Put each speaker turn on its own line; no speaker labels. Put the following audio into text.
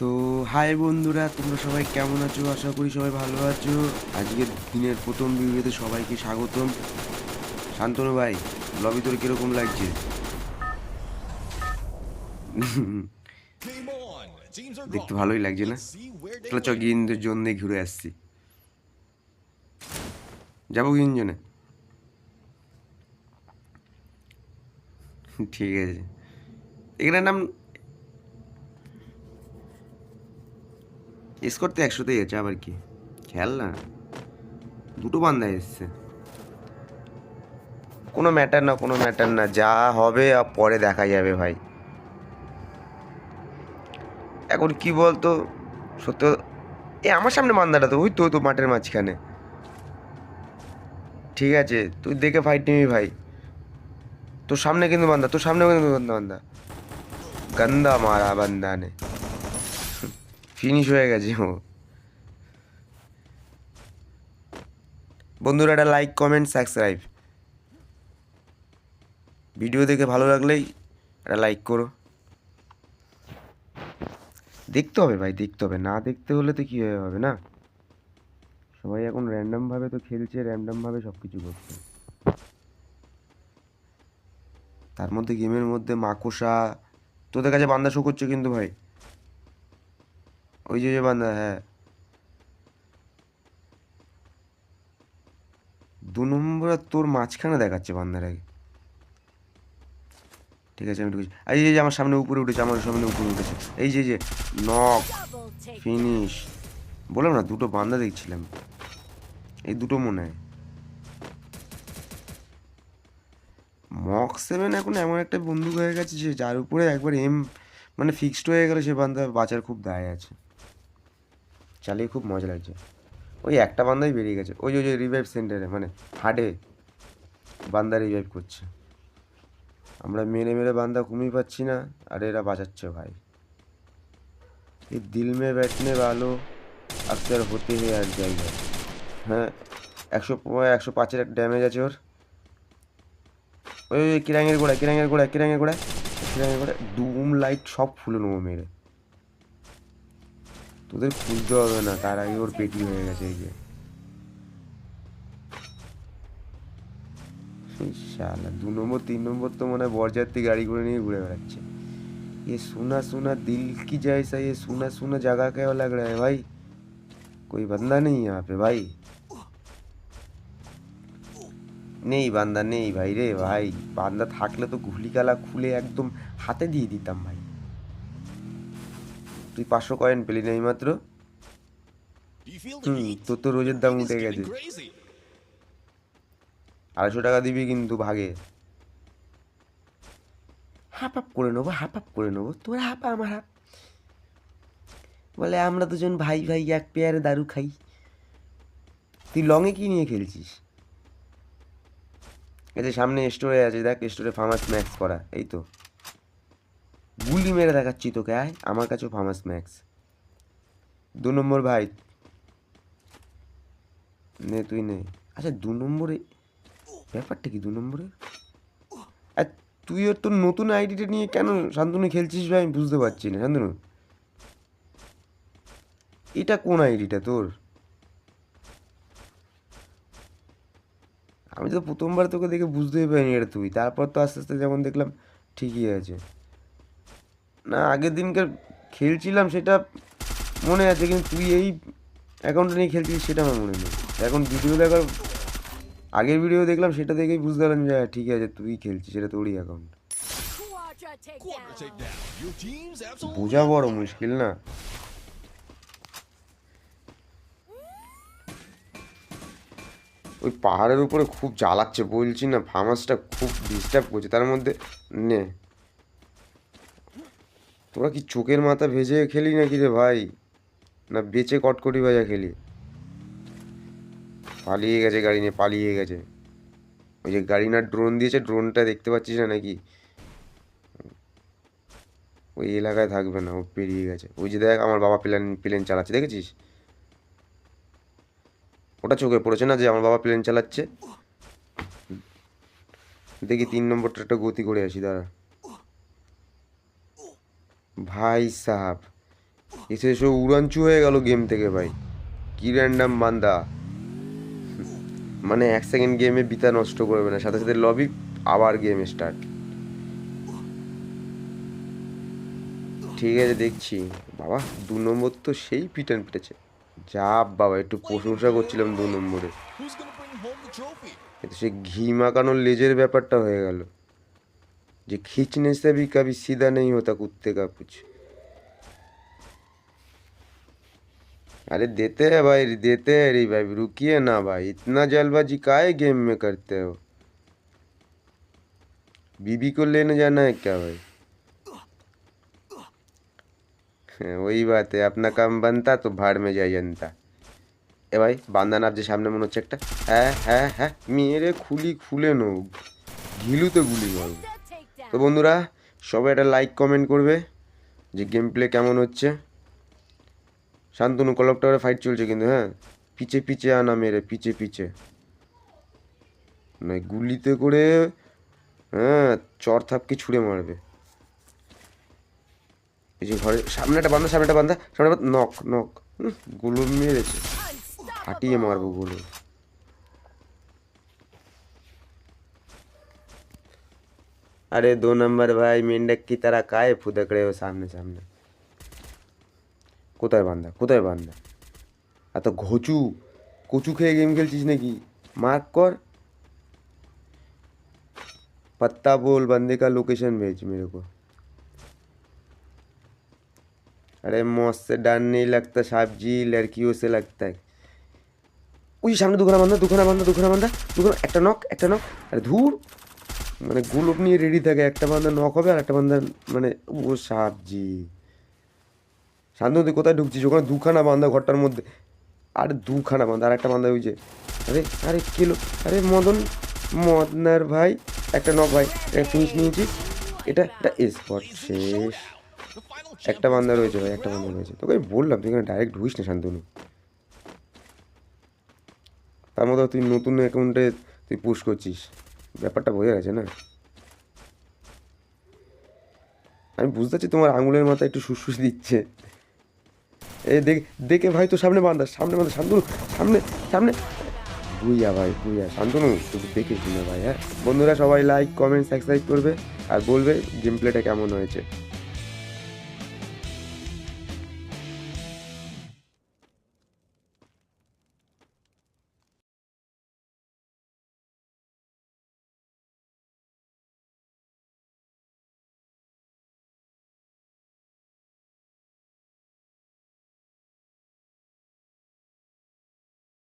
তো হাই বন্ধুরা, তোমরা সবাই কেমন আছো? আশা করি সবাই ভালো আছো। আজকের দিনের প্রথম ভিডিওতে সবাইকে স্বাগতম। শান্তনু ভাই লবি তোর কীরকম লাগছে? দেখতে ভালোই লাগছে না? তাহলে চ গিঞ্জের জন্য ঘুরে আসছি। যাব গিঞ্জনে ঠিক আছে। এখানে নাম এসকোর তো একশোতেই আছে আবার কি? খেয়াল না। দুটো বান্দা এসছে। কোনো ম্যাটার না, কোনো ম্যাটার না। যা হবে আর পরে দেখা যাবে ভাই। এখন কি বলতো? সত্য এ আমার সামনে বান্দাটা তো, ওই তো তো মাঠের মাঝখানে। ঠিক আছে, তুই দেখে ফাইট নিবি ভাই। তোর সামনে কিন্তু বান্দা, তোর সামনে কিন্তু বান্দা। বান্দা গন্দা মারা বান্দা নে ফিনিশ হয়ে গেছে ও। বন্ধুরা, একটা লাইক কমেন্ট সাবস্ক্রাইব ভিডিও দেখে ভালো লাগলেই একটা লাইক করো। দেখতে হবে ভাই, দেখতে হবে। না দেখতে হলে তো কী হবে না? সবাই এখন র্যান্ডমভাবে তো খেলছে র্যান্ডমভাবে সব কিছু করছে। তার মধ্যে গেমের মধ্যে মাকড়সা, তোদের কাছে বান্দা শো করছে কিন্তু ভাই। ওই যে বান্দা হ্যাঁ। দু নম্বর আর তোর মাঝখানে দেখাচ্ছে বান্দার আগে ঠিক আছে, আমি ঢুকেছি। এই যে আমার সামনে উপরে উঠেছে, আমার সামনে উপরে উঠেছে। এই যে যে নক ফিনিশ বললাম না, দুটো বান্দা দেখছিলাম। এই দুটো মনে হয়। মক সেভেন এখন এমন একটা বন্দুক হয়ে গেছে যে, যার উপরে একবার এম মানে ফিক্সড হয়ে গেলে সে বান্দা বাঁচার খুব দায় আছে চালিয়ে খুব মজা লাগছে ওই একটা বান্দাই বেরিয়ে গেছে ওই যে ওই যে রিভাইভ সেন্টারে মানে হার্ডে বান্দা রিভাইভ করছে আমরা মেরে মেরে বান্দা কমিয়ে পাচ্ছি না আর এরা বাঁচাচ্ছে ভাই এই দিল মে बैठने वालों अक्सर होते हैं हर জায়গায় হ্যাঁ একশো একশো পাঁচের এক ড্যামেজ আছে ওর ওই ওই কিরাঙের গোড়া কিরাঙের গোড়া কিরাঙের গোড়া কিরাঙের গোড়া ডুম লাইট সব ফুলে নেবো মেরে তোদের খুলতে হবে না তার আগে ওর পেটি হয়ে গেছে এই যে শালা দু নম্বর তিন নম্বর তো মনে হয় বরযাত্রী গাড়ি করে নিয়ে ঘুরে বেড়াচ্ছে ये सुना सुना दिल की जैसा ये सुना सुना जगह क्या लग रहा है भाई कोई बंदा नहीं यहाँ पे भाई নেই, বান্দা নেই ভাই রে ভাই। বান্দা থাকলে তো ঘুলিকালা খুলে একদম হাতে দিয়ে দিতাম ভাই। তুই পাঁচশো কয়েন পেলি না মাত্র হুম, তোর তো রোজের দাম উঠে গেছে। আড়াইশো টাকা দিবি কিন্তু ভাগে। হাফ হাফ করে নেব হাফ হাফ করে নেব। তোর হাফ আমার হাফ বলে আমরা দুজন ভাই ভাই এক পেয়ারে দারু খাই। তুই লংয়ে কি নিয়ে খেলছিস? এই যে সামনে স্টোরে আছে, দেখ স্টোরে ফার্মাস ম্যাক্স করা, এই তো। গুলি মেরে দেখাচ্ছি তোকে, আয়, আমার কাছেও ফার্মাস ম্যাক্স দু নম্বর ভাই। নে, তুই নে। আচ্ছা দু নম্বরে, ব্যাপারটা কি দু নম্বরে? আর তুই ওর তোর নতুন আইডিটা নিয়ে কেন শান্তনু খেলছিস ভাই? আমি বুঝতে পারছি না, শান্তনু। এটা কোন আইডিটা তোর? আমি তো প্রথমবার তোকে দেখে বুঝতেই পারিনি এটা তুই। তারপর তো আস্তে আস্তে যেমন দেখলাম ঠিকই আছে। না আগের দিনকার খেলছিলাম সেটা মনে আছে কিন্তু তুই এই অ্যাকাউন্টটা নিয়ে খেলছিস সেটা আমার মনে নেই। এখন ভিডিও দেখার আগের ভিডিও দেখলাম সেটা দেখেই বুঝতে পারলাম যে হ্যাঁ, ঠিক আছে তুই খেলছিস সেটা তোরই অ্যাকাউন্ট বোঝা বড় মুশকিল না। ওই পাহাড়ের উপরে খুব জ্বালাচ্ছে, বলছি না, ফার্মাসটা খুব ডিস্টার্ব করছে। তার মধ্যে নে। তোরা কি চোখের মাথা ভেজে খেলি নাকি রে ভাই? না বেচে কটকটি ভাজা খেলি? পালিয়ে গেছে গাড়ি নিয়ে, পালিয়ে গেছে। ওই যে গাড়ি না ড্রোন দিয়েছে ড্রোনটা দেখতে পাচ্ছিস না নাকি? ওই এলাকায় থাকবে না, ও পেরিয়ে গেছে। ওই যে দেখ, আমার বাবা প্লেন প্লেন চালাচ্ছে, দেখেছিস? ওটা চোখে পড়েছে না যে আমার বাবা প্লেন চালাচ্ছে? দেখি তিন নম্বরটা একটা গতি করে আসি, দাঁড়া। ভাই সাহাব, এসে এসে উড়াঞ্চু হয়ে গেল গেম থেকে ভাই। কি র্যান্ডাম বান্দা। মানে এক সেকেন্ড গেমে বিতা নষ্ট করবে না, সাথে সাথে লবি আবার গেম স্টার্ট ঠিক আছে, দেখছি। বাবা, দু নম্বর তো সেই পিটান পিটেছে। যা বাবা একটু প্রশংসা করছিলাম দু নম্বরে
Who's gonna bring home the trophy?
কিন্তু সে ঘি মাখানোর লেজের ব্যাপারটা হয়ে গেল যে खींचने से भी कभी सीधा नहीं होता कुत्ते का कुछ अरे देते हैं भाई देते हैं रे भाई रुकिए ना भाई इतना जल्दबाजी काहे गेम में करते हो बीबी को लेने जाना है क्या भाई वही बात है अपना काम बनता तो भाड़ में जाए जनता এ ভাই বান্দা নাবছে সামনে মনে হচ্ছে একটা হ্যাঁ হ্যাঁ হ্যাঁ মেরে খুলি খুলে নো ঘিলুতে গুলি মারব তো বন্ধুরা সবাই একটা লাইক কমেন্ট করবে যে গেম প্লে কেমন হচ্ছে শান্তনু কলপ টাওয়ারে ফাইট চলছে কিন্তু হ্যাঁ পিছে পিছে আনা মেরে পিছে পিছে নয় গুলিতে করে হ্যাঁ চর থাপকে ছুঁড়ে মারবে এই যে ঘরে সামনে একটা বান্ধা সামনে একটা বান্ধা সামনে একটা নক নক হুম, গুলো মেরেছে ফাটিয়ে মারবো গুলো अरे दो नंबर भाई मेंढक की तरह काहे फुदक रहे हो सामने सामने কোথায় বান্দা কোথায় বান্দা এত ঘচু কচু খেয়ে গেম খেলছিস নাকি মার্ক কর पत्ता बोल बंदे का लोकेशन भेज मेरे को अरे मौत से डर नहीं लगता साहब जी लड़कियों से लगता है ওই সামনে দুখানা বান্ধা দুখানা বান্ধা দুখানা বান্ধা দুখানা একটা নক একটা নক আরে ধুর মানে গুলোপ নিয়ে রেডি থাকে একটা বান্ধা নক হবে আর একটা বান্ধা মানে ও সাবজি শান্ত তুই কোথায় ঢুকছিস ওখানে দুখানা বান্ধা ঘরটার মধ্যে আর দুখানা বান্ধা আর একটা বান্ধা ওই যে আরে আরে কিলো আরে মদন মদনার ভাই একটা নক ভাই একটা ফিনিশ নিয়েছি এটা এটা স্পট শেষ
The final
একটা বান্দা রয়েছে ভাই একটা বান্দা রয়েছে তোকে বললাম তুই এখানে ডাইরেক্ট ঢুকিস না শান্তনু। তার মধ্যে তুই নতুন অ্যাকাউন্টে তুই পুশ করছিস। ব্যাপারটা বোঝা গেছে না? আমি বুঝতে পারছি তোমার আঙুলের মাথায় একটু সুসুস দিচ্ছে। এই দেখ দেখে ভাই তো সামনে বান্ধা সামনে বান্ধা শান্তনু সামনে সামনে। বুইয়া ভাই বুইয়া। শান্তনু একটু দেখে শুনে ভাই হ্যাঁ? বন্ধুরা সবাই লাইক কমেন্ট সাবস্ক্রাইব করবে। আর বলবে গেম প্লেটা কেমন হয়েছে।